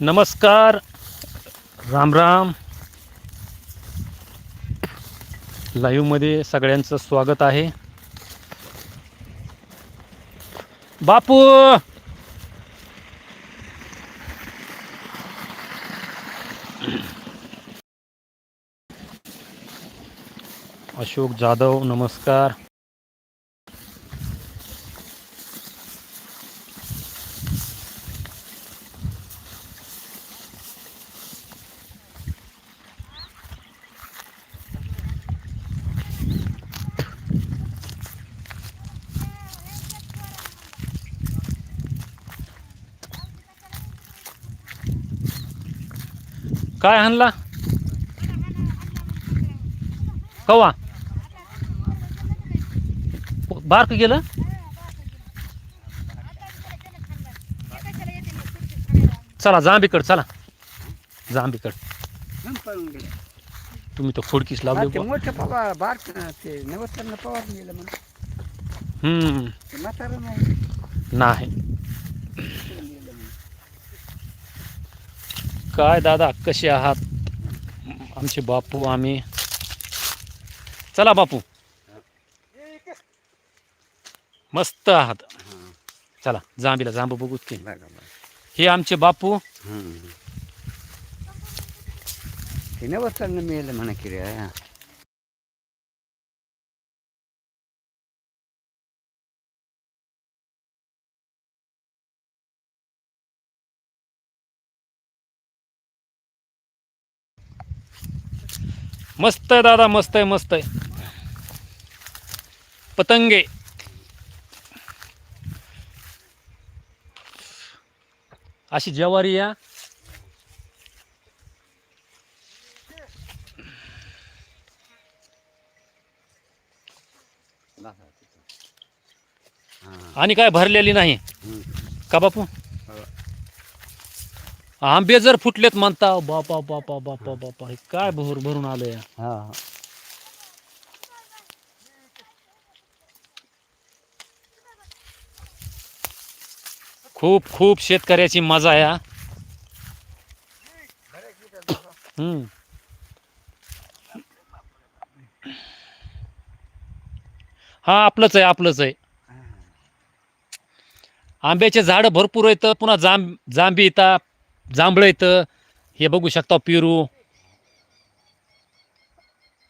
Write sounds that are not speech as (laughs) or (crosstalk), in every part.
नमस्कार. राम राम. लाईव्हमध्ये सगळ्यांचं स्वागत आहे. बापू! अशोक जाधव नमस्कार. काय आणला? कवा? बारक गेलं चला जांबीकड चला. जांबीकड तुम्ही तर फुडकीस ते लावले. मोठं पवार बार ते नवसताना पवार गेलं म्हणून. हम्म. नाही. काय दादा कसे आहात? आमचे बापू आम्ही. चला बापू. मस्त आहात. चला जांबीला जांबू बघूत की. हे आमचे बापू. हम्म. ते नवसताना मिळालं म्हणा की मस्त आहे दादा मस्त आहे मस्त आहे. पतंगे. अशी ज्वारी या. आणि काय भरलेली नाही? का बापू? आंबे जर फुटलेत म्हणता बापा बापा बापा बापा हे काय भर भरून आलं या हा. खूप खूप शेतकऱ्याची मजा हा. हम्म. हा आपलंच आहे आपलंच आहे. आंब्याचे झाडं भरपूर येतं पुन्हा जांब जांबी येतात. जांभळं येतं हे बघू शकता पेरू.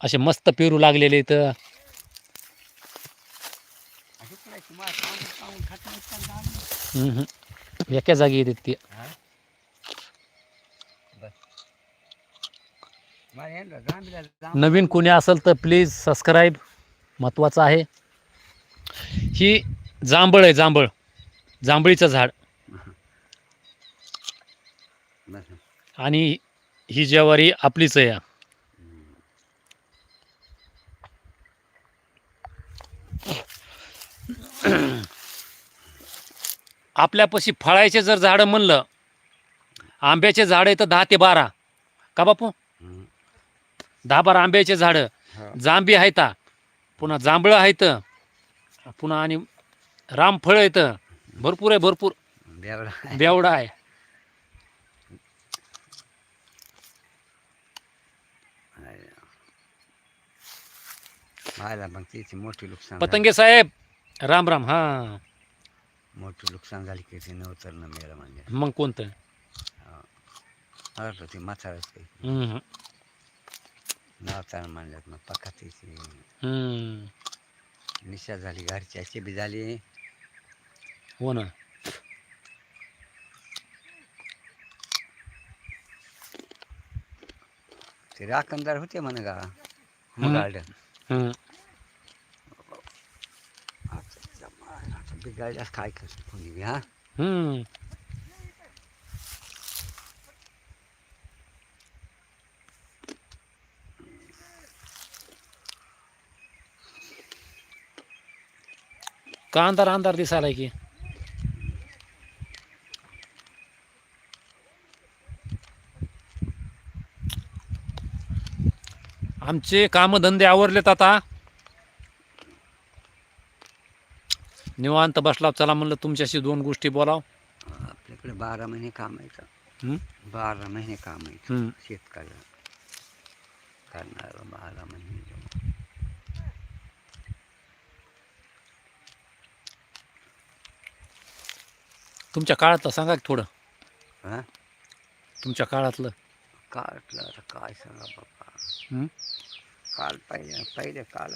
असे मस्त पेरू लागलेले इथं. एका जागी येते ते. नवीन कोणी असेल तर प्लीज सबस्क्राईब महत्त्वाचं आहे. ही जांभळ आहे जांभळ. जांभळीचं झाड. आणि ही ज्वारी आपलीच आहे आपल्यापाशी फळाचे जर झाडं म्हणलं आंब्याचे झाड तर दहा ते बारा. का बापू? दहा बारा आंब्याचे झाडं. जांबी आहेत. पुन्हा जांभळं आहेत. पुन्हा आणि रामफळ आहेत भरपूर आहे भरपूर. बेवडा आहे. व्हायला मग तिची मोठी नुकसान पतंगे साहेब राम राम हा. मोठी नुकसान झाली की ते नवतरणं मिळालं म्हणजे. मग कोणतं? अर्थ ती म्हातारच काही. हम्म, म्हणल्यात मग पक्का हम्म. निशा झाली घरच्याची बी झाली. हो ना. ते राखणदार होते म्हण का? हम्म. गार्डन हम्म. बिघाडल्यास काय करतो कोणी हा हम्म. का अंधार अंधार दिसायला की? आमचे कामधंदे आवरलेत आता. निवांत बसला चला म्हणलं तुमच्याशी दोन गोष्टी बोलाव. आपल्याकडे बारा महिने काम आहे का? बारा महिने काम आहे. शेतकऱ्याला करणार बारा महिने तुमच्या काळातलं सांगा थोडं. हा? तुमच्या काळातलं. आता काय सांगा बाबा? काल पहिले पहिले काल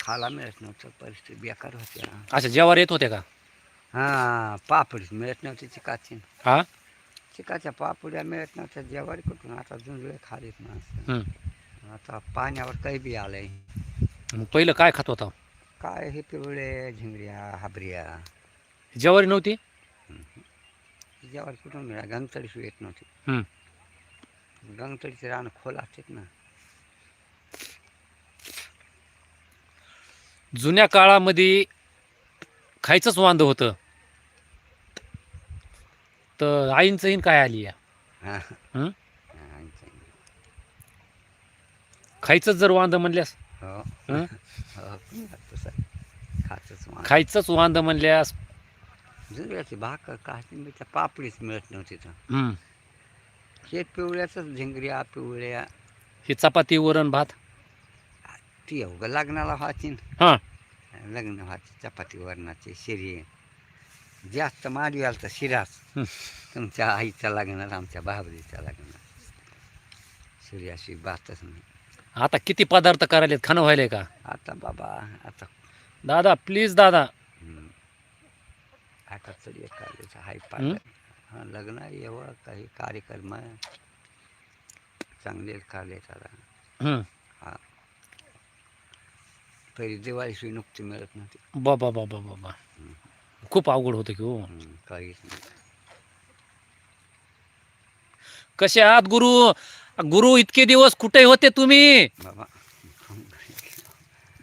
खाला मिळत नव्हतं परिस्थिती बेकार होती. अच्छा जेवार येत होते का? हा पापडीच मिळत नव्हती चिकाची. हा? चिकाच्या पापड्या मिळत नव्हत्या जेवारी कुठून? आता जुंजळे खालीत माणसं. आता पाण्यावर काही बी आलंय. मग पहिलं काय खात होता? काय हे पिवळे झिंगऱ्या हाबऱ्या. जेवारी नव्हती? जेवारी कुठून मिळा गंगतडीशी येत नव्हती. हं. गंगतडीचे रान खोल असतात ना. जुन्या काळामध्ये खायचंच वांद होतं तर आईंचं इन काय आली या हा. हं? हा. खायचंच जर वांद म्हणल्यास हो हं? हो तसं खातच खायचंच वांद म्हणल्यास भाकर मी त्या पापडीच मिळत नव्हती तर हं. पिवळ्याच झिंगऱ्या पिवळ्या ही चपाती वरण भात ती अवघं लग्नाला व्हायची हां. लग्न व्हायची चपाती वरणाची शिरी. जास्त माडी आलं तर शिराच. तुमच्या आईच्या लग्नात आमच्या बाबरीच्या लग्नात शिरी अशी बातच नाही. आता किती पदार्थ करायलेत खाणं व्हायलंय का? आता बाबा आता दादा प्लीज दादा. आता तरी एक हाय हां? लग्न आहे एवढं काही कार्यक्रम आहे. चांगले काढले आता. हं. हा पहिली नुकती मिळत नव्हती. बाबा बाबा बाबा खूप अवघड होतं की हो. हं, काहीच नाही. कसे आहात गुरु? गुरु इतके दिवस कुठे होते तुम्ही? बाबा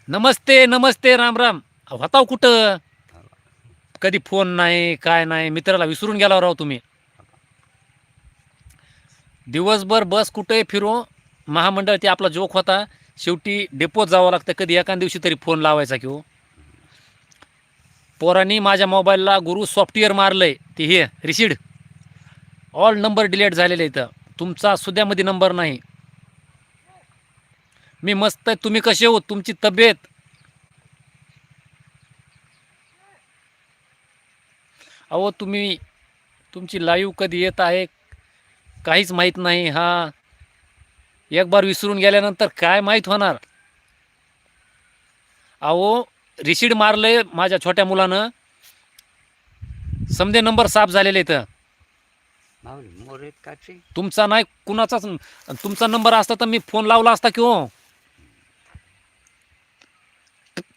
नमस्ते नमस्ते राम राम. होताव कुठं? कधी फोन नाही काय नाही मित्राला विसरून गेला राव तुम्ही. दिवसभर बस कुठे फिरो? महामंडळ ते आपला जोक होता. शेवटी डेपोत जावं लागतं. कधी एका दिवशी तरी फोन लावायचा की हो. पोरांनी माझ्या मोबाईलला गुरु सॉफ्टवेअर मारलंय ते हे रिसीड ऑल नंबर डिलीट झालेले इथं तुमचा सुद्यामध्ये नंबर नाही. मी मस्त आहे. तुम्ही कसे हो? तुमची तब्येत. अहो तुम्ही तुमची लाईव्ह कधी येत आहे? काहीच माहीत नाही. हा एक बार विसरून गेल्यानंतर काय माहीत होणार? अहो रिसीड मारलंय माझ्या छोट्या मुलानं. समजे नंबर साफ झालेले इथं. तुमचा नाही कुणाचाच तुमचा नंबर असता तर मी फोन लावला असता की हो.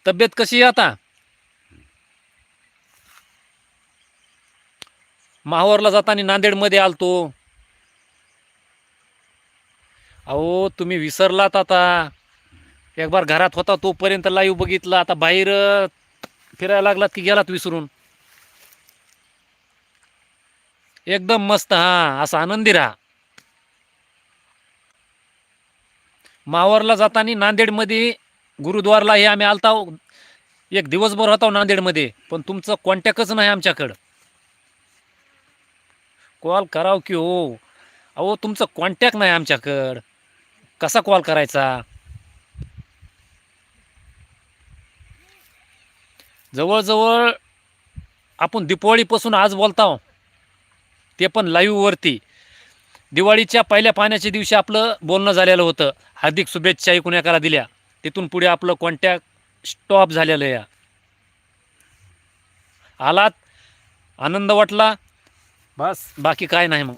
तब्येत कशी आहे आता? माहवरला जाताना नांदेडमध्ये आलतो. अहो तुम्ही विसरलात आता. एक बार घरात होता तोपर्यंत लाईव्ह बघितला. आता बाहेर फिरायला लागलात की गेलात विसरून? एकदम मस्त हा असा आनंदी राहा. मावरला जाताना नांदेडमध्ये गुरुद्वारला हे आम्ही आलता. एक दिवसभर होता नांदेडमध्ये पण तुमचं कॉन्टॅक्टच नाही आमच्याकडं. कॉल कराव की हो. अहो तुमचं कॉन्टॅक्ट नाही आमच्याकडं. कसा कॉल करायचा? जवळजवळ आपण दीपावलीपासून आज बोलताव. ते पण लाईव्हवरती दिवाळीच्या पहिल्या पाण्याच्या दिवशी आपलं बोलणं झालेलं होतं. हार्दिक शुभेच्छा एकूण एकाला दिल्या. तिथून पुढे आपलं कॉन्टॅक्ट स्टॉप झालेलं आहे आलात? आनंद वाटला? बस. बाकी काय नाही मग.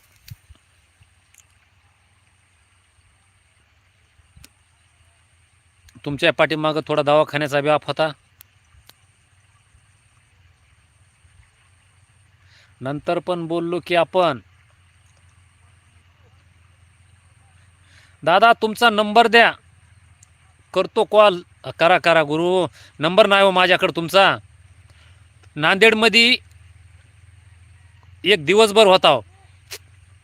तुमच्या पाठीमागं थोडा दवाखान्याचा व्याप होता. नंतर पण बोललो की आपण दादा तुमचा नंबर द्या. करतो कॉल. करा करा गुरु. नंबर नाही हो माझ्याकडं तुमचा. नांदेडमध्ये एक दिवसभर होता हो.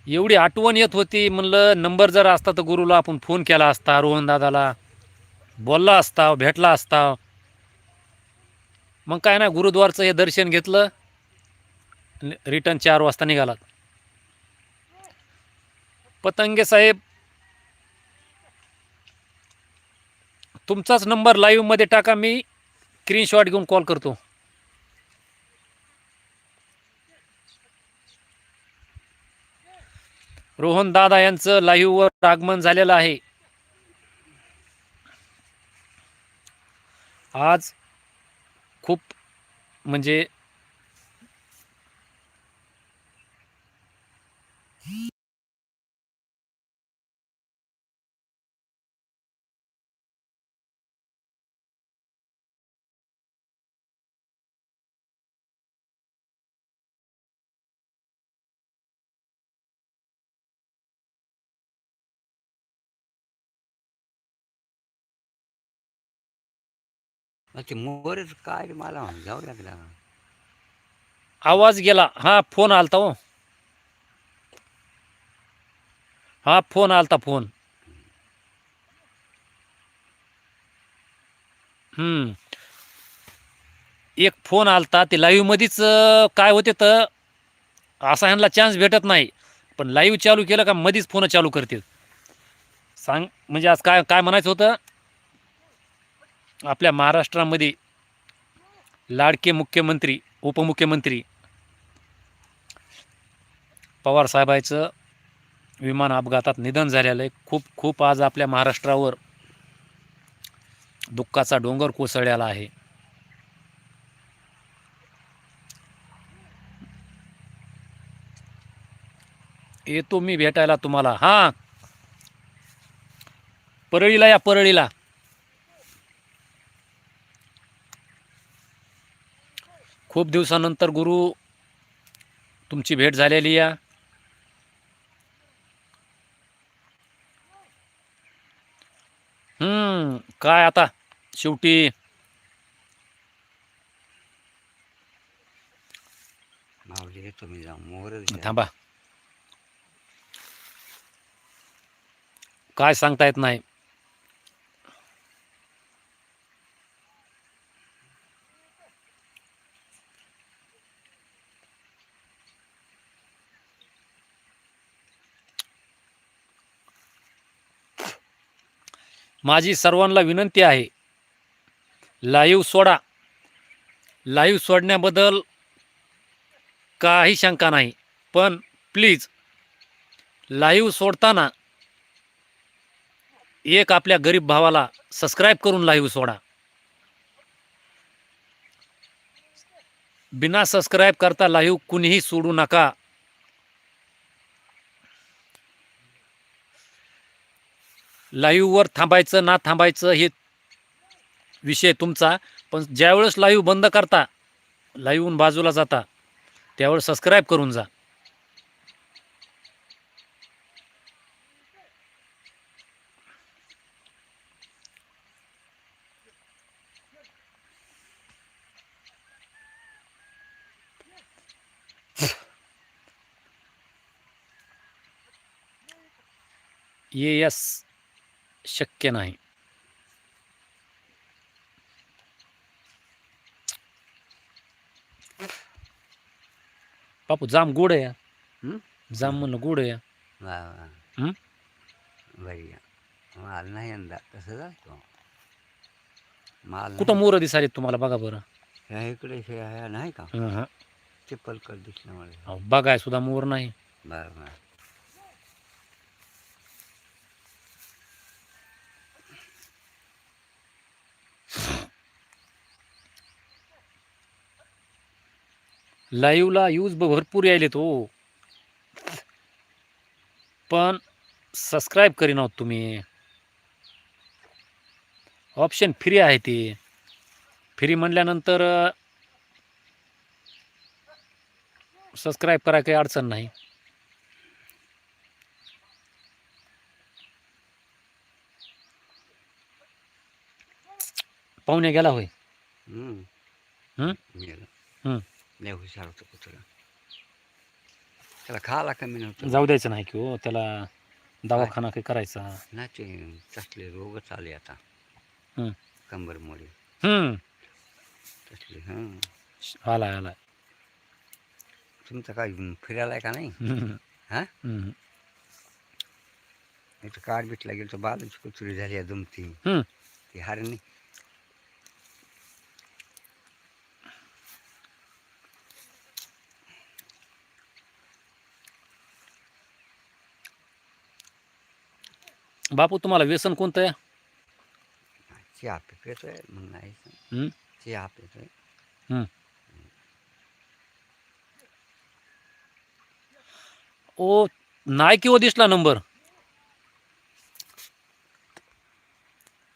एवढी आठवण येत होती. म्हणलं नंबर जर असता तर गुरुला आपण फोन केला असता रोहन दादाला. बोलला असता भेटला असता मग काय ना गुरुद्वारचं हे दर्शन घेतलं रिटर्न चार वाजता निघालात. पतंगे साहेब तुमचाच नंबर लाईव्हमध्ये टाका मी स्क्रीनशॉट घेऊन कॉल करतो. रोहन दादा यांचं लाईव्हवर आगमन झालेलं आहे. आज खूप म्हणजे मग ते मोरच काय मला जाऊ लागला आवाज गेला. हा फोन आलता हो. हा फोन आलता फोन. हम्म. एक फोन आलता ते लाईव्ह मध्येच काय होते तर असा ह्यांना चान्स भेटत नाही. पण लाईव्ह चालू केलं का मध्येच फोन चालू करतील. सांग म्हणजे आज काय काय म्हणायचं होतं? आपल्या महाराष्ट्रामध्ये लाडके मुख्यमंत्री उपमुख्यमंत्री पवार साहेबांचं विमान अपघातात निधन झालेलं आहे. खूप खूप आज आपल्या महाराष्ट्रावर दुःखाचा डोंगर कोसळलेला आहे. येतो मी भेटायला तुम्हाला. हां. परळीला या परळीला. खूप दिवसानंतर गुरु तुमची भेट झालेली आहे हम्म काय आता? शेवटी थांबा. काय सांगता येत नाही. माझी सर्वांना विनंती आहे लाईव्ह सोडा. लाईव्ह सोडण्याबद्दल काही शंका नाही पण प्लीज लाईव्ह सोडताना एक आपल्या गरीब भावाला सबस्क्राईब करून लाईव्ह सोडा. बिना सबस्क्राईब करता लाईव्ह कुणीही सोडू नका. लाईव्हवर थांबायचं ना थांबायचं हे विषय तुमचा. पण ज्यावेळेस लाईव्ह बंद करता लाईव्हहून बाजूला जाता त्यावेळेस सबस्क्राईब करून जा. (laughs) ये यस शक्य नाही. बापू जाम गोड आहे हं? जाम म्हणलं गोड आहे वा वा. हं? माल नाही यंदा. तसं जातो माल कुठं मोर दिसाले तुम्हाला? बघा बरं. ह्या इकडे हे नाही का? हं, हं. ते पलकट दिसलं मला अहो, बघाय सुद्धा मोर नाही. बरं बरं. लाईव्हला यूज भरपूर यायलेत हो. पण सबस्क्राईब करीन आहोत तुम्ही. ऑप्शन फ्री आहे ते. फ्री म्हणल्यानंतर सबस्क्राईब करा काही अडचण नाही. पाहुणे गेला होय. लय हुशार होतं कुत्रा त्याला खायला कमी नव्हतं. जाऊ द्यायचं नाही की हो त्याला दवाखाना काही करायचा. ना ते तसले रोग चालले आता. हं. कंबरमुळे हम्म. तसले हां. आलाय आलाय. तुमचं काय फिरायला आहे का नाही? हम्म. हा? हम्म. इथं कार्ड भेटला गेलो तर बालूची कुचुरी झाली आहे दुमती. हम्म. ती हरणी बापू तुम्हाला व्यसन कोणतं आहे? चहा पितोय मग नाही? चहा पितोय. ओ नाही किंवा दिसला नंबर?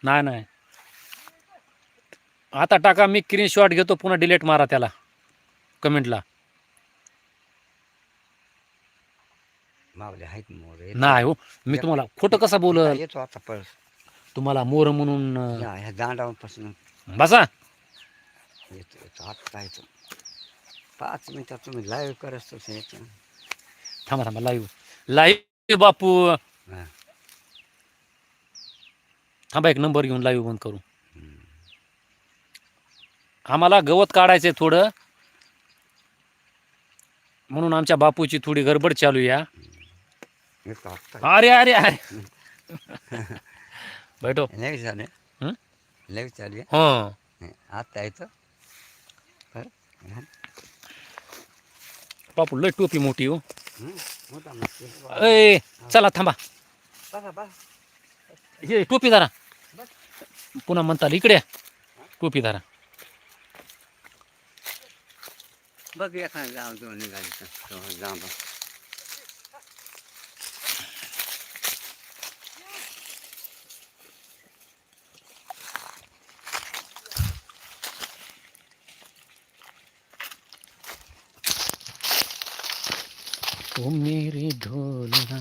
नाही नाही. आता टाका मी स्क्रीन शॉट घेतो पुन्हा डिलीट मारा त्याला कमेंटला मावले आहेत मोर. येतो. नाही हो मी तुम्हाला खोटं कसं बोलल? येतो आता पळस तुम्हाला मोर म्हणून अं, या- ह्या दांडापासून बसा. येतो येतो येतो. पाच मिनिटात तुम्ही लाईव्ह करत येतो. थांबा थांबा लाईव्ह लाईव्ह बापू. हा. थांबा एक नंबर घेऊन लाईव्ह बंद करू. हम्म. आम्हाला गवत काढायचंय थोडं. म्हणून आमच्या बापूची थोडी गडबड चालू या (laughs) अरे अरे अरे। (laughs) बैठो। लाईव्ह झालं हं? लाईव्ह चालू आहे हो। हं, आत्ता येतो बरं. हं. बापू लय टोपी मोठी हो। हं, मोठा मस्त. ए चला थांबा। बघा बघा हे टोपी धरा। पुन्हा म्हणताल इकडे या. टोपी धरा। बघ एखादा जाम दोन निघाली तर ओ मेरी ढोलना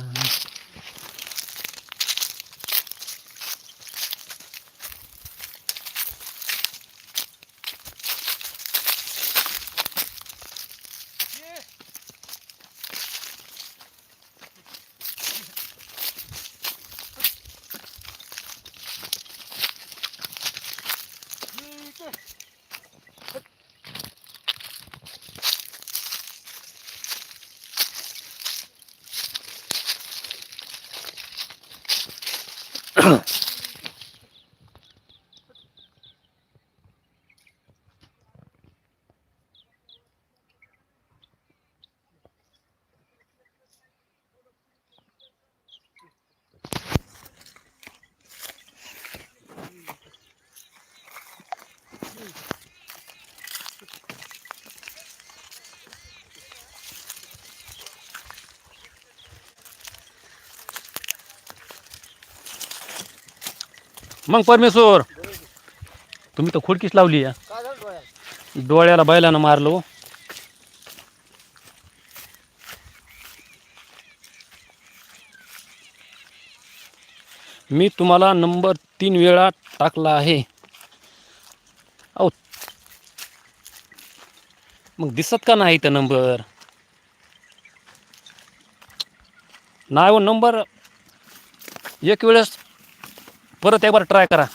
मग परमेश्वर तुम्ही तर खोडकीच लावली या. डोळ्याला बैलानं मारलो हो. मी तुम्हाला नंबर तीन वेळा टाकला आहे. अहो. मग दिसत का नाही तर नंबर? नाही हो नंबर एक वेळेस परत एक बार ट्राय करा.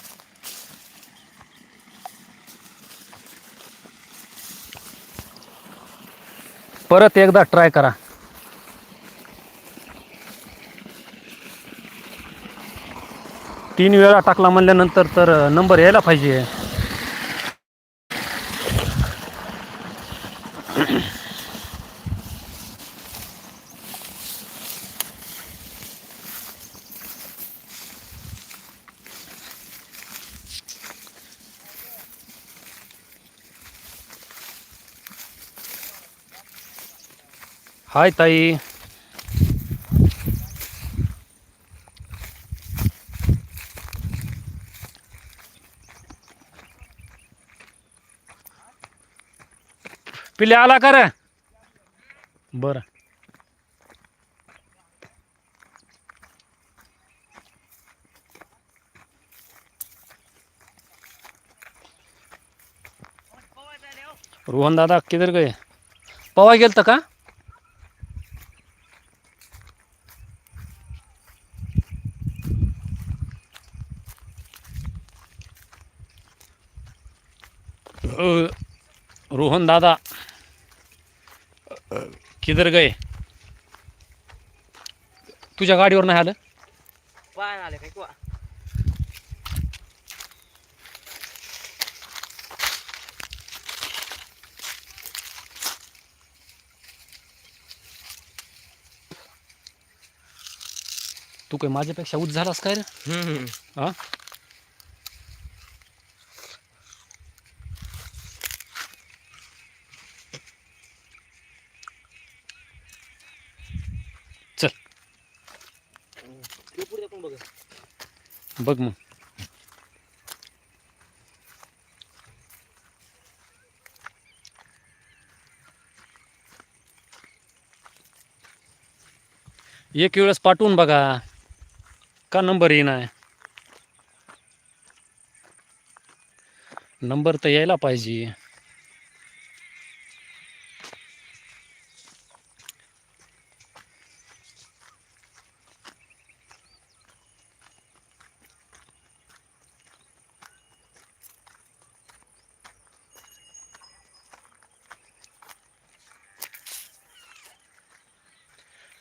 परत एकदा ट्राय करा. तीन वेळा टाकला म्हणल्यानंतर तर नंबर यायला पाहिजे. हाय ताई. पिले आला का रे? बरं. रोहन दादा किधर गए? पवा गेलतं का अ, रोहन दादा किधर गए तुझ्या गाडीवर नाही आलं पाय आले काय किंवा तू काय माझ्यापेक्षा उच झालास काय रे? हा? बघ मग. एक वेळेस पाठवून बघा. का नंबर येणार नंबर तर यायला पाहिजे.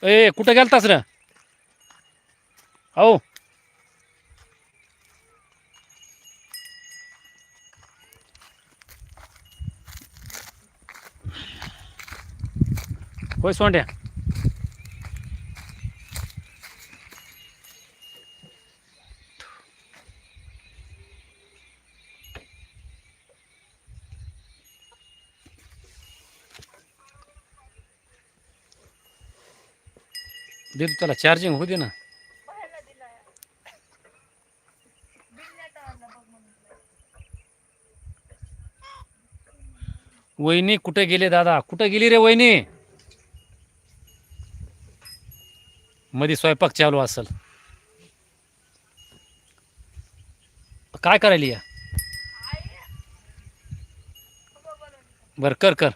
ए कुठं गेलतास रे? हो होय सोंड्या. दे तू त्याला चार्जिंग होऊ दे ना. वहिनी कुठे गेले दादा? कुठे गेली रे वहिनी? मध्ये स्वयंपाक चालू असल. काय करायली या? बर कर कर.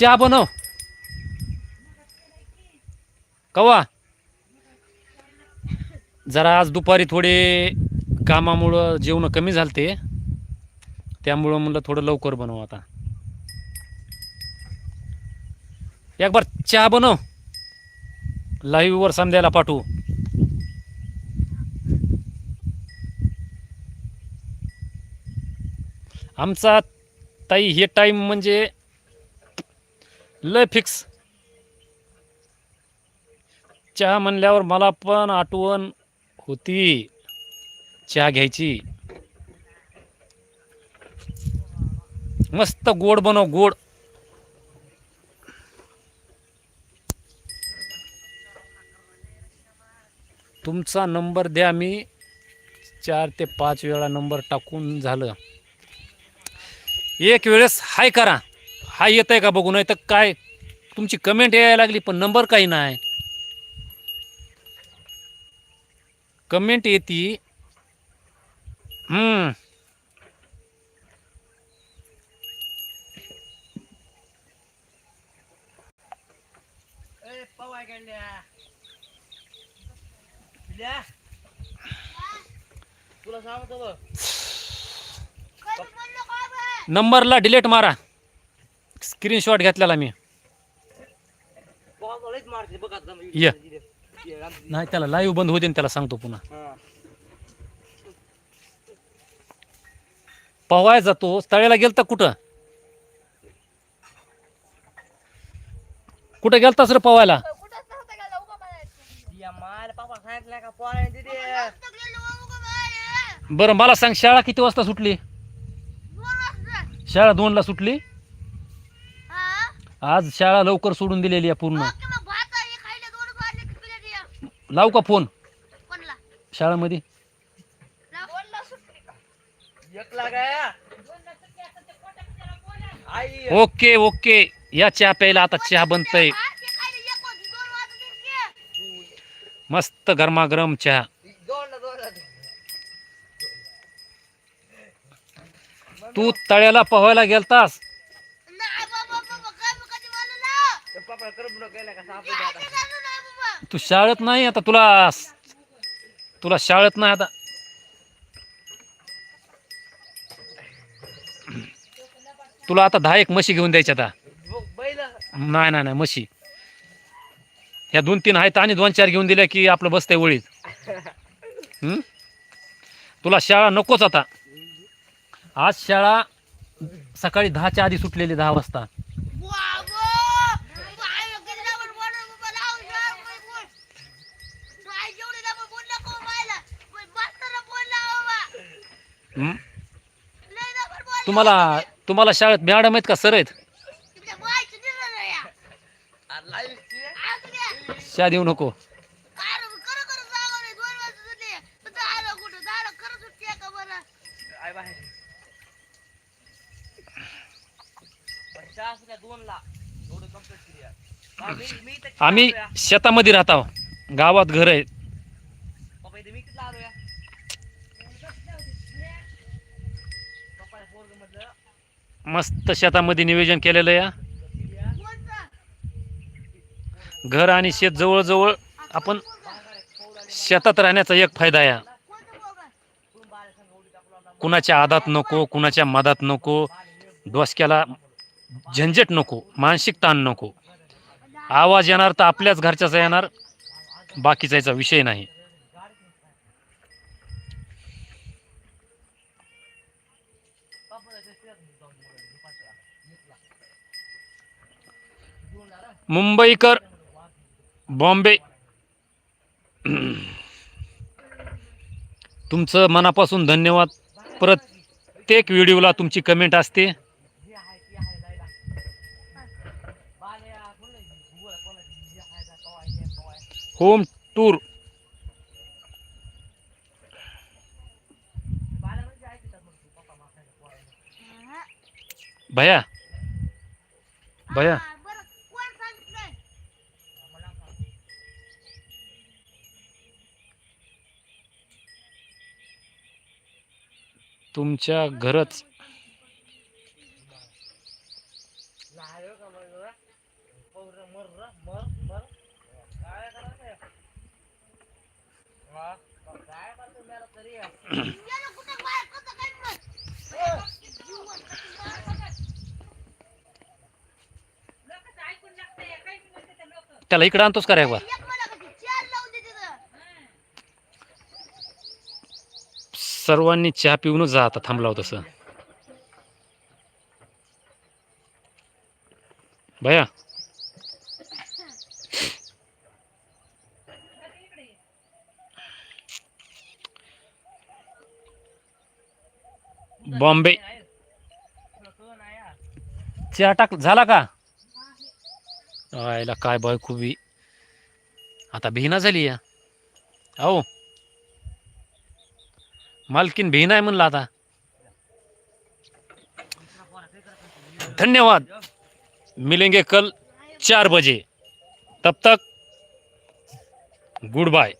चहा बनव. कवा? जरा आज दुपारी थोडे कामामुळं जेवण कमी झालते. त्यामुळं म्हणलं थोडं लवकर बनव आता. एक बार चहा बनव. लाईव्हवर समजायला पाठवू. आमचा ताई हे टाईम म्हणजे लय फिक्स चहा म्हणल्यावर मला पण आठवण होती. चहा घ्यायची. मस्त गोड बनव गोड. तुमचा नंबर द्या मी चार ते पाच वेळा नंबर टाकून झालं. एक वेळेस हाय करा. हाय येत आहे का बघू? नाही तर काय? तुमची कमेंट यायला लागली पण नंबर काही नाही. कमेंट येते. नंबरला डिलीट मारा. स्क्रीनशॉट घेतलेला मी. ये. नाही त्याला लाईव्ह बंद होते त्याला सांगतो पुन्हा. हा. पवाय जातो. तळ्याला गेलता कुठं? कुठं गेलतास रे पवायला? बरं मला सांग शाळा किती वाजता सुटली? शाळा दोनला सुटली? आज शाळा लवकर सोडून दिलेली आहे पूर्ण. लावू का फोन? शाळेमध्ये? एक लागाया आई. Okay okay. या चहा प्यायला आता चहा बनतय. मस्त गरमागरम चहा. दोन दोन तू तळ्याला पोहायला गेलतास? तू शाळेत नाही आता तुला तुला शाळेत नाही आता. तुला आता दहा एक म्हशी घेऊन द्यायच्या आता. नाही नाही नाही म्हशी. ह्या दोन तीन आहेत आणि दोन चार घेऊन दिल्या की आपलं बसतंय ओळीत तुला शाळा नकोच आता. आज शाळा सकाळी दहाच्या आधी सुटलेली दहा वाजता. हं? तुम्हाला तुम्हाला शाळेत मॅडम आहेत का? सर आहेत? शा देऊ नको. आम्ही शेतामध्ये राहतो गावात घर आहे पप्पा इथे मी किती आलो या पप्पा पोरग म्हटलं मस्त शेतामध्ये नियोजन केलेलं या. घर आणि शेत जवळजवळ आपण शेतात राहण्याचा एक फायदा या. कुणाच्या आदात नको कुणाच्या मधात नको डोसक्याला झंझट नको मानसिक ताण नको. आवाज येणार तर आपल्याच घरच्याचा येणार बाकीचा याचा विषय नाही. मुंबईकर बॉम्बे. तुमचं मनापासून धन्यवाद. प्रत्येक व्हिडिओला तुमची कमेंट असते. Home tour. भया भया. तुमच्या घरच. त्याला इकडं आणतोस का रे सर्वांनी चहा पिऊनच जा आता थांबला होता तसं भया. बॉम्बे. चहा टाक झाला का? आयला काय बाय खूबी आता भिना झाली या. अहो. मालकीन भिना आहे म्हणलं आता. धन्यवाद. मिलेंगे कल चार बजे. तब तक गुड बाय.